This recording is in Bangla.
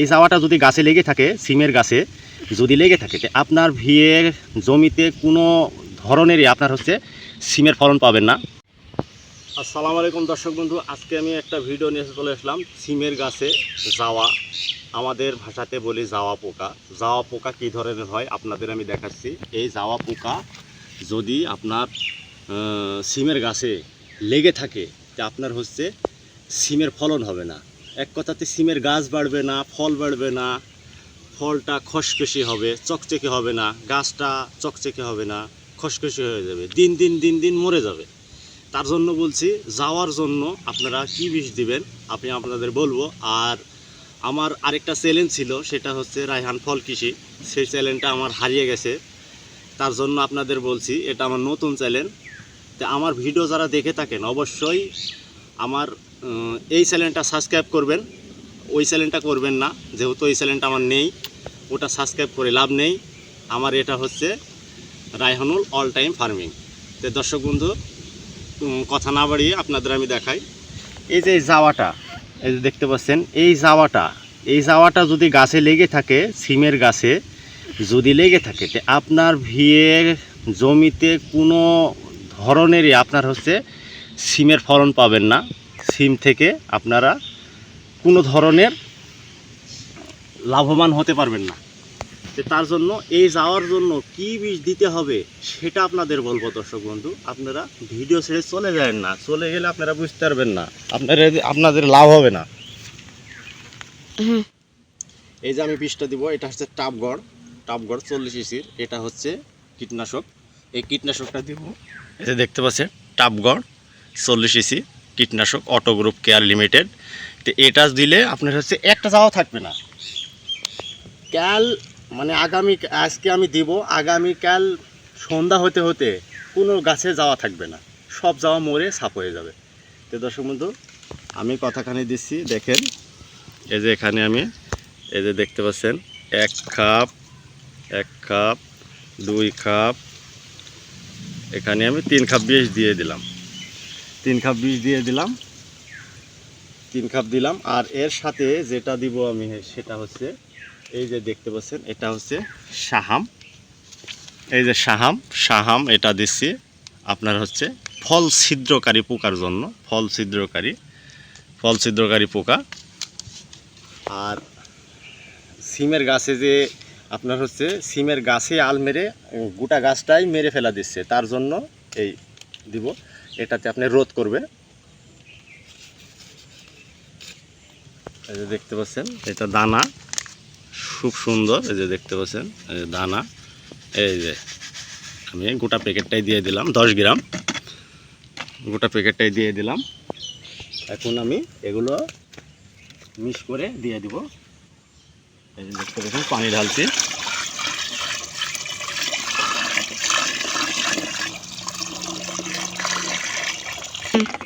এই জাওয়াটা যদি গাছে লেগে থাকে, সিমের গাছে যদি লেগে থাকে আপনার ভিয়ের জমিতে কোনো ধরনেরই আপনার হচ্ছে সিমের ফলন পাবেন না। আসসালামু আলাইকুম দর্শক বন্ধু, আজকে আমি একটা ভিডিও নিয়ে চলে আসলাম, সিমের গাছে যাওয়া, আমাদের ভাষাতে বলি জাওয়া পোকা। জাওয়া পোকা কী ধরনের হয় আপনাদের আমি দেখাচ্ছি। এই জাওয়া পোকা যদি আপনার সিমের গাছে লেগে থাকে, তা আপনার হচ্ছে সিমের ফলন হবে না। এক কথাতে সিমের গাছ বাড়বে না, ফল বাড়বে না, ফলটা খসখসি হবে, চকচকে হবে না, গাছটা চকচকে হবে না, খসখসি হয়ে যাবে, দিন দিন দিন দিন মরে যাবে। তার জন্য বলছি, যাওয়ার জন্য আপনারা কি বিষ দিবেন, আমি আপনাদের বলব। আর আমার আরেকটা চ্যালেঞ্জ ছিল, সেটা হচ্ছে রায়হান ফল কৃষি। সেই চ্যালেঞ্জটা আমার হারিয়ে গেছে। তার জন্য আপনাদের বলছি, এটা আমার নতুন চ্যালেঞ্জ। তা আমার ভিডিও যারা দেখে থাকেন, অবশ্যই আমার এই চ্যানেলটা সাবস্ক্রাইব করবেন, ওই চ্যানেলটা করবেন না, যেহেতু ওই চ্যানেলটা আমার নেই, ওটা সাবস্ক্রাইব করে লাভ নেই। আমার এটা হচ্ছে রায়হানুল অল টাইম ফার্মিং তো দর্শক বন্ধু কথা না বাড়িয়ে আপনাদের আমি দেখাই। এই যে জাওয়াটা, এই যে দেখতে পাচ্ছেন, এই জাওয়াটা এই জাওয়াটা যদি গাছে লেগে থাকে, সিমের গাছে যদি লেগে থাকে আপনার ভিয়ে জমিতে কোনো ধরনেরই আপনার হচ্ছে সিমের ফলন পাবেন না। সিম থেকে আপনারা কোনো ধরনের লাভবান হতে পারবেন না। তো তার জন্য এই যাওয়ার জন্য কি বীজ দিতে হবে সেটা আপনাদের বলব দর্শক বন্ধু। আপনারা ভিডিও ছেড়ে চলে যাবেন না। চলে গেলে আপনারা বুঝতে পারবেন না। আপনারা আপনাদের লাভ হবে না। এই যে আমি বীজটা দিব এটা হচ্ছে টাপগড় টাপগড় চল্লিশ ইসির এটা হচ্ছে কীটনাশক। এই কীটনাশকটা দিব। এই দেখতে পাচ্ছেন টাপগড় চল্লিশ ইসি কীটনাশক অটো গ্রুপ কেয়ার লিমিটেড তো এটা দিলে আপনার হচ্ছে একটা যাওয়া থাকবে না। কাল মানে আগামী, আজকে আমি দিব, আগামীকাল সন্ধ্যা হতে হতে কোনো গাছে যাওয়া থাকবে না। সব যাওয়া মরে সাপ হয়ে যাবে। তো দর্শক বন্ধু, আমি কথাখানি দিচ্ছি, দেখেন, এই যে এখানে আমি, এই যে দেখতে পাচ্ছেন, এক কাপ এক কাপ, দুই কাপ, এখানে আমি তিন কাপ বিষ দিয়ে দিলাম। তিন কাপ বিষ দিয়ে দিলাম। তিন কাপ দিলাম। আর এর সাথে যেটা দিব আমি সেটা হচ্ছে, এই যে দেখতে পাচ্ছেন, এটা হচ্ছে সাহাম এই যে সাহাম সাহাম এটা দিচ্ছি আপনার হচ্ছে ফল ছিদ্রকারী পোকার জন্য, ফল ছিদ্রকারী ফল ছিদ্রকারী পোকা। আর সিমের গাছে যে আপনার হচ্ছে সিমের গাছে আল মেরে গোটা গাছটাই মেরে ফেলা দিচ্ছে, তার জন্য এই দিব। এটাতে আপনি রোধ করবে। এই যে দেখতে পাচ্ছেন, এটা দানা। খুব সুন্দর, এই যে দেখতে পাচ্ছেন, এই যে দানা। এই যে আমি গোটা প্যাকেটটাই দিয়ে দিলাম, দশ গ্রাম। গোটা প্যাকেটটাই দিয়ে দিলাম। এখন আমি এগুলো মিক্স করে দিয়ে দিব। এই যে দেখতে পাচ্ছেন, পানি ঢালছি। Bye.